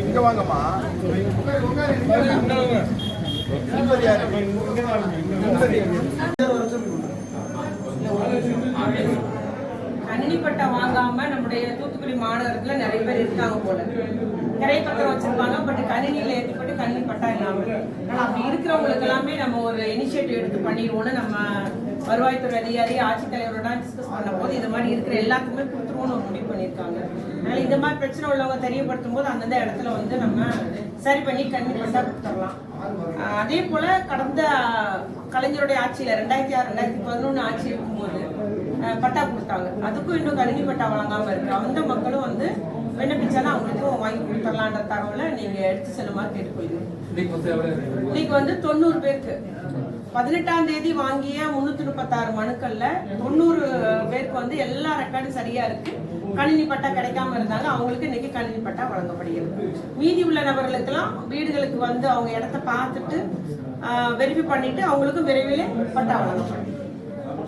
இங்க வாங்கம்மா வாங்காம நம்முடைய தூத்துக்குடி மாநகரத்துல நிறைய பேர் இருக்காங்க போல. திரைப்பத்திரம் வச்சிருப்பாங்க. கணினியில் ஏற்றப்பட்டு கணினி பட்டா இல்லாமல் ஆனால் அப்படி இருக்கிறவங்களுக்கு எல்லாமே நம்ம ஒரு இனிஷியேட்டிவ் எடுத்து பண்ணிடுவோம்னு நம்ம வருவாய்த்துறை அதிகாரி ஆட்சித்தலைவரோட டிஸ்கஸ் பண்ண போது இது மாதிரி இருக்கிற எல்லாத்துக்குமே கொடுத்துருவோம்னு ஒரு முடிவு பண்ணியிருக்காங்க. அதனால் இந்த மாதிரி பிரச்சனை உள்ளவங்க தெரியப்படுத்தும் போது அந்தந்த இடத்துல வந்து நம்ம சரி பண்ணி கணினி பட்டா கொடுத்துடலாம். அதே போல் கடந்த கலைஞருடைய ஆட்சியில் ரெண்டாயிரத்தி ஆறு ரெண்டாயிரத்தி பதினொன்று ஆட்சி இருக்கும்போது பட்டா கொடுத்தாங்க. அதுக்கும் இன்னும் கணினி பட்டா வழங்காம இருக்கு. அந்த மக்களும் வந்து விண்ணப்பிச்சாலும் அவங்களுக்கும் வாங்கி கொடுத்துடலான்ற தகவலை நீங்க எடுத்து செல்லுமாறு கேட்டுக்கொள்கிறேன் இன்னைக்கு வந்து தொண்ணூறு பேருக்கு. பதினெட்டாம் தேதி வாங்கிய முன்னூத்தி முப்பத்தாறு மனுக்கள்ல தொண்ணூறு பேருக்கு வந்து எல்லா ரெக்கார்டும் சரியா இருக்கு. கணினி பட்டா கிடைக்காம இருந்தாங்க அவங்களுக்கு இன்னைக்கு கணினி பட்டா வழங்கப்படுகிறது. மீதி உள்ள நபர்களுக்கெல்லாம் வீடுகளுக்கு வந்து அவங்க இடத்த பார்த்துட்டு வெரிஃபை பண்ணிட்டு அவங்களுக்கும் விரைவில் பட்டா வழங்கப்படும்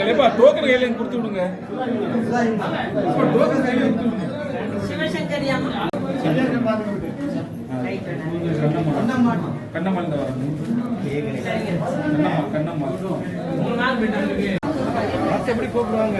இல்லப்பா டோக்கன் கையில கொடுத்து விடுங்க. டோக்கன் கையில கொடுத்து விடுங்க சிவசங்கரி அம்மா. கண்ணம்மா. கண்ணம்மா இந்த வரணும். கண்ணம்மா கண்ணம்மா மூணு நாள் விட்டு எப்படி கூப்பிடுவாங்க